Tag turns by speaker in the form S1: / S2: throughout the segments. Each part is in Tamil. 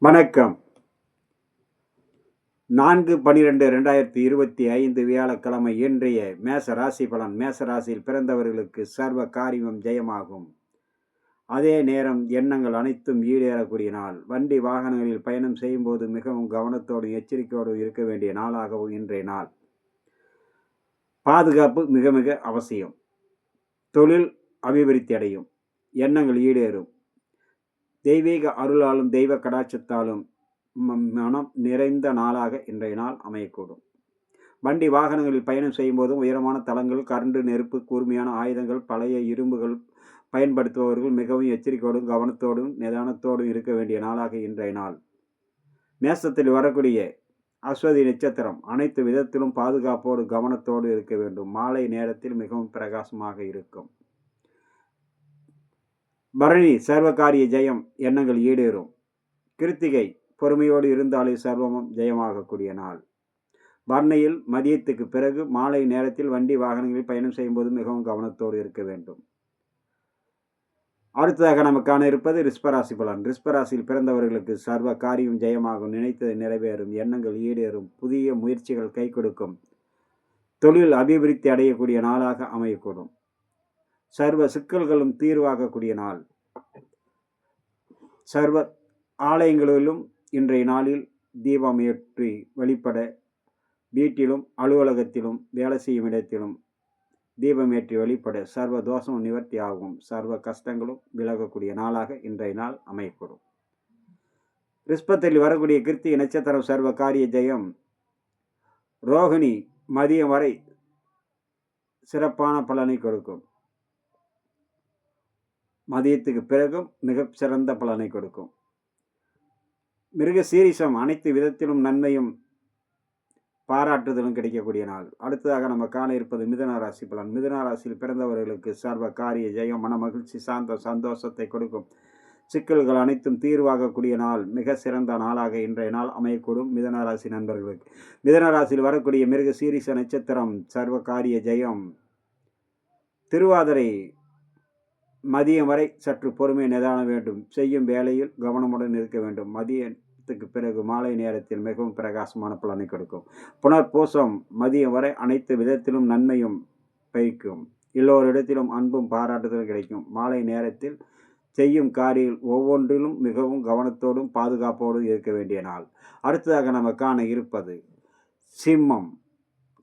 S1: வணக்கம். நான்கு பனிரெண்டு ரெண்டாயிரத்தி இருபத்தி ஐந்து வியாழக்கிழமை இன்றைய மேச ராசி பலன். மேச ராசியில் பிறந்தவர்களுக்கு சர்வ காரியம் ஜெயமாகும். அதே நேரம் எண்ணங்கள் அனைத்தும் ஈடேறக்கூடிய நாள். வண்டி வாகனங்களில் பயணம் செய்யும்போது மிகவும் கவனத்தோடும் எச்சரிக்கையோடும் இருக்க வேண்டிய நாளாகவும் இன்றைய நாள். பாதுகாப்பு மிக மிக அவசியம். தொழில் அபிவிருத்தி அடையும். எண்ணங்கள் ஈடேறும். தெய்வீக அருளாலும் தெய்வ கடாட்சத்தாலும் மனம் நிறைந்த நாளாக இன்றைய நாள் அமையக்கூடும். வண்டி வாகனங்களில் பயணம் செய்யும்போதும் உயரமான தளங்கள் கரண்டு நெருப்பு கூர்மையான ஆயுதங்கள் பழைய இரும்புகள் பயன்படுத்துபவர்கள் மிகவும் எச்சரிக்கையோடும் கவனத்தோடும் நிதானத்தோடும் இருக்க வேண்டிய நாளாக இன்றைய நாள். மேசத்தில் வரக்கூடிய அஸ்வதி நட்சத்திரம் அனைத்து விதத்திலும் பாதுகாப்போடு கவனத்தோடு இருக்க வேண்டும். மாலை நேரத்தில் மிகவும் பிரகாசமாக இருக்கும். பரணி சர்வகாரிய ஜெயம் எண்ணங்கள் ஈடேறும். கிருத்திகை பொறுமையோடு இருந்தாலே சர்வமும் ஜெயமாகக்கூடிய நாள். பர்ணையில் மதியத்துக்கு பிறகு மாலை நேரத்தில் வண்டி வாகனங்களில் பயணம் செய்யும்போது மிகவும் கவனத்தோடு இருக்க வேண்டும். அடுத்ததாக நம்ம காண இருப்பது ரிஸ்பராசி பலன். ரிஸ்பராசியில் பிறந்தவர்களுக்கு சர்வ காரியம் ஜெயமாகும். நினைத்தது நிறைவேறும். எண்ணங்கள் ஈடேறும். புதிய முயற்சிகள் கை கொடுக்கும். தொழில் அபிவிருத்தி அடையக்கூடிய நாளாக அமையக்கூடும். சர்வ சிக்கல்களும் தீர்வாகக்கூடிய நாள். சர்வ ஆலயங்களிலும் இன்றைய நாளில் தீபம் ஏற்றி வழிபட வீட்டிலும் அலுவலகத்திலும் வேலை செய்யும் இடத்திலும் தீபம் ஏற்றி வழிபட சர்வ தோஷமும் நிவர்த்தி ஆகும் சர்வ கஷ்டங்களும் விலகக்கூடிய நாளாக இன்றைய நாள் அமையக்கூடும். ரிஸ்பத்தில் வரக்கூடிய கிருத்திகை நட்சத்திரம் சர்வ காரிய ஜெயம். ரோகிணி மதியம் வரை சிறப்பான பலனை கொடுக்கும். மதியத்துக்கு பிறகும் மிக சிறந்த பலனை கொடுக்கும். மிருக சீரிசம் அனைத்து விதத்திலும் நன்மையும் பாராட்டுதலும் கிடைக்கக்கூடிய நாள். அடுத்ததாக நம்ம காண இருப்பது மிதனராசி பலன். மிதனராசியில் பிறந்தவர்களுக்கு சர்வ காரிய ஜெயம் மன மகிழ்ச்சி சாந்த சந்தோஷத்தை கொடுக்கும். சிக்கல்கள் அனைத்தும் தீர்வாகக்கூடிய நாள். மிக சிறந்த நாளாக இன்றைய நாள் அமையக்கூடும் மிதுன ராசி நண்பர்களுக்கு. மிதனராசியில் வரக்கூடிய மிருக சீரிச நட்சத்திரம் சர்வ காரிய ஜெயம். திருவாதிரை மதியம் வரை சற்று பொறுமை நிதான வேண்டும். செய்யும் வேலையில் கவனமுடன் இருக்க வேண்டும். மதியத்துக்கு பிறகு மாலை நேரத்தில் மிகவும் பிரகாசமான பலனை கொடுக்கும். புனர்பூசம் மதியம் வரை அனைத்து விதத்திலும் நன்மையும் பயிக்கும். எல்லோரிடத்திலும் அன்பும் பாராட்டுதலும் கிடைக்கும். மாலை நேரத்தில் செய்யும் காரியில் ஒவ்வொன்றிலும் மிகவும் கவனத்தோடும் பாதுகாப்போடும் இருக்க வேண்டிய நாள். அடுத்ததாக நம்ம காண இருப்பது சிம்மம்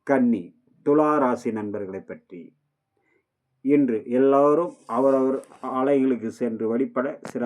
S1: கன்னி துலா ராசி நண்பர்களை பற்றி. இன்று எல்லோரும் அவரவர் ஆலயங்களுக்கு சென்று வழிபட சிறப்பு